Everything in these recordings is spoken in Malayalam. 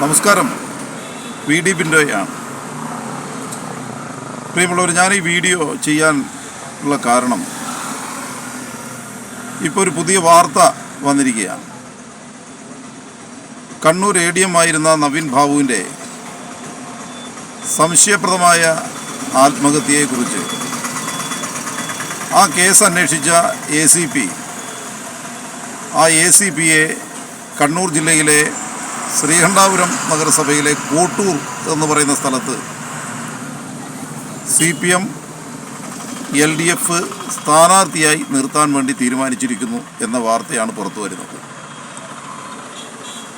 നമസ്കാരം. വി ഡി ബിൻഡോയാണ് പ്രിയമുള്ളവർ ഞാൻ ഈ വീഡിയോ ചെയ്യാൻ ഉള്ള കാരണം ഇപ്പോൾ ഒരു പുതിയ വാർത്ത വന്നിരിക്കുകയാണ്. കണ്ണൂർ എ ഡി എം ആയിരുന്ന നവീൻ ബാബുവിന്റെ സംശയപ്രദമായ ആത്മഹത്യയെക്കുറിച്ച് ആ കേസ് അന്വേഷിച്ച എ സി പി ആ എ സി പിയെ കണ്ണൂർ ജില്ലയിലെ ശ്രീകണ്ഠാപുരം നഗരസഭയിലെ കോട്ടൂർ എന്ന് പറയുന്ന സ്ഥലത്ത് C P M L D F സ്ഥാനാർത്ഥിയായി നിർത്താൻ വേണ്ടി തീരുമാനിച്ചിരിക്കുന്നു എന്ന വാർത്തയാണ് പുറത്തു വരുന്നത്.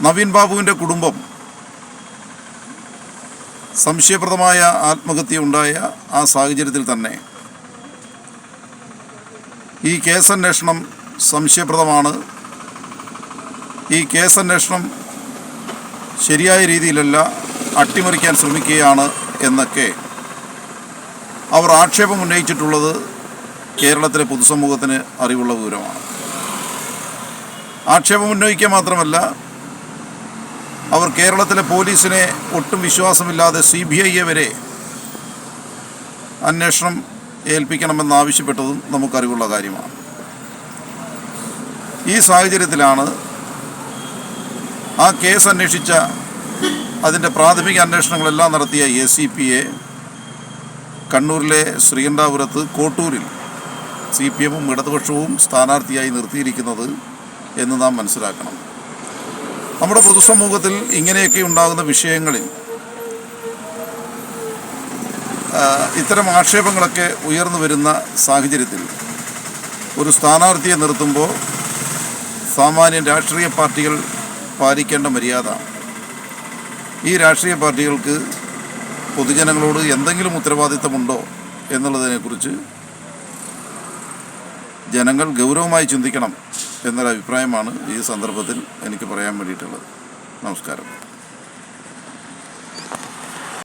നവീൻ ബാബുവിന്റെ കുടുംബം സംശയപ്രദമായ ആത്മഹത്യ ഉണ്ടായ ആ സാഹചര്യത്തിൽ തന്നെ ഈ കേസന്വേഷണം സംശയപ്രദമാണ്. ഈ കേസന്വേഷണം ശരിയായ രീതിയിലല്ല അട്ടിമറിക്കാൻ ശ്രമിക്കുകയാണ് എന്നൊക്കെ അവർ ആക്ഷേപം ഉന്നയിച്ചിട്ടുള്ളത് കേരളത്തിലെ പൊതുസമൂഹത്തിന് അറിവുള്ള വിവരമാണ്. ആക്ഷേപം ഉന്നയിക്കുക മാത്രമല്ല അവർ കേരളത്തിലെ പോലീസിനെ ഒട്ടും വിശ്വാസമില്ലാതെ സി ബി ഐയെ വരെ അന്വേഷണം ഏൽപ്പിക്കണമെന്നാവശ്യപ്പെട്ടതും നമുക്കറിവുള്ള കാര്യമാണ്. ഈ സാഹചര്യത്തിലാണ് ആ കേസ് അന്വേഷിച്ച അതിന്റെ പ്രാഥമിക അന്വേഷണങ്ങളെല്ലാം നടത്തിയ എ സി പി എ കണ്ണൂരിലെ ശ്രീകണ്ഠാപുരത്ത് കോട്ടൂരിൽ സി പി എമ്മും ഇടതുപക്ഷവും സ്ഥാനാർത്ഥിയായി നിർത്തിയിരിക്കുന്നത് എന്ന് നാം മനസ്സിലാക്കണം. നമ്മുടെ പൊതുസമൂഹത്തിൽ ഇങ്ങനെയൊക്കെ ഉണ്ടാകുന്ന വിഷയങ്ങളിൽ ഇത്തരം ആക്ഷേപങ്ങളൊക്കെ ഉയർന്നു വരുന്ന സാഹചര്യത്തിൽ ഒരു സ്ഥാനാർത്ഥിയെ നിർത്തുമ്പോൾ സാമാന്യ രാഷ്ട്രീയ പാർട്ടികൾ പാലിക്കേണ്ട മര്യാദ. ഈ രാഷ്ട്രീയ പാർട്ടികൾക്ക് പൊതുജനങ്ങളോട് എന്തെങ്കിലും ഉത്തരവാദിത്തമുണ്ടോ എന്നുള്ളതിനെക്കുറിച്ച് ജനങ്ങൾ ഗൗരവമായി ചിന്തിക്കണം എന്നൊരു അഭിപ്രായമാണ് ഈ സന്ദർഭത്തിൽ എനിക്ക് പറയാൻ വേണ്ടിയിട്ടുള്ളത്. നമസ്കാരം.